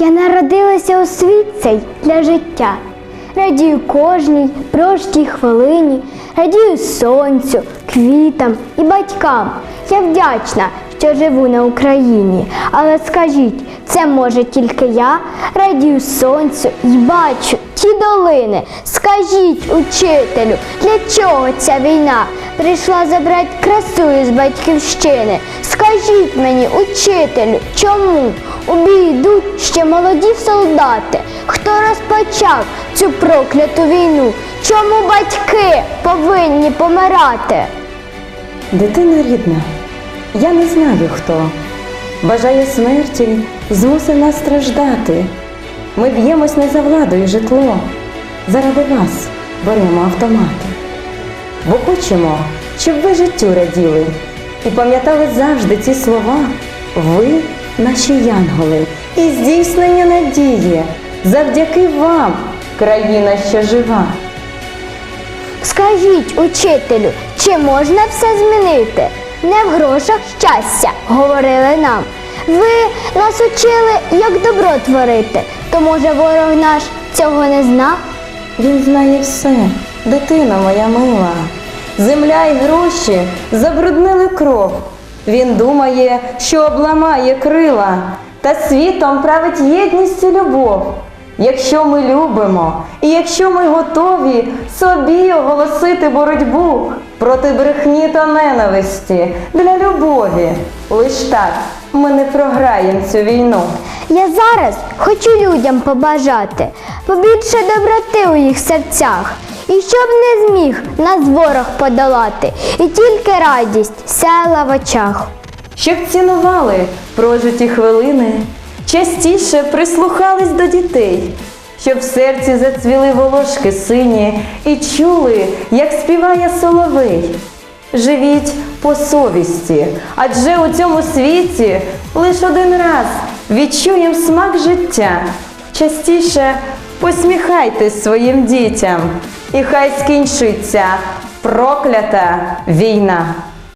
Я народилася у світ цей для життя. Радію кожній прожитій хвилині, радію сонцю, квітам і батькам. Я вдячна, що живу на Україні. Але скажіть, це може тільки я радію сонцю і бачу ті долини. Скажіть, учителю, для чого ця війна прийшла забрати красу із батьківщини? Скажіть мені, учителю, чому у бій йдуть ще молоді солдати? Хто розпочав цю прокляту війну? Чому батьки повинні помирати? Дитина рідна, я не знаю хто. Бажає смерті, змусив нас страждати. Ми б'ємось не за владу і житло. Заради вас беремо автомати. Бо хочемо, щоб ви життю раділи і пам'ятали завжди ці слова. Ви наші янголи і здійснення надії. Завдяки вам країна ще жива. Скажіть, учителю, чи можна все змінити? Не в грошах щастя, говорили нам. Ви нас учили, як добро творити, то може ворог наш цього не знав? Він знає все, дитина моя мила. Земля й гроші забруднили кров. Він думає, що обламає крила, та світом править єдність і любов. Якщо ми любимо, і якщо ми готові собі оголосити боротьбу проти брехні та ненависті для любові, лиш так ми не програємо цю війну. Я зараз хочу людям побажати побільше доброти у їх серцях, і щоб не зміг нас ворог подолати, і тільки радість сяяла в очах. щоб цінували прожиті хвилини, частіше прислухались до дітей, щоб в серці зацвіли волошки сині і чули, як співає соловей. Живіть по совісті, адже у цьому світі лише один раз відчуєм смак життя. Частіше посміхайтесь своїм дітям, і хай скінчиться проклята війна.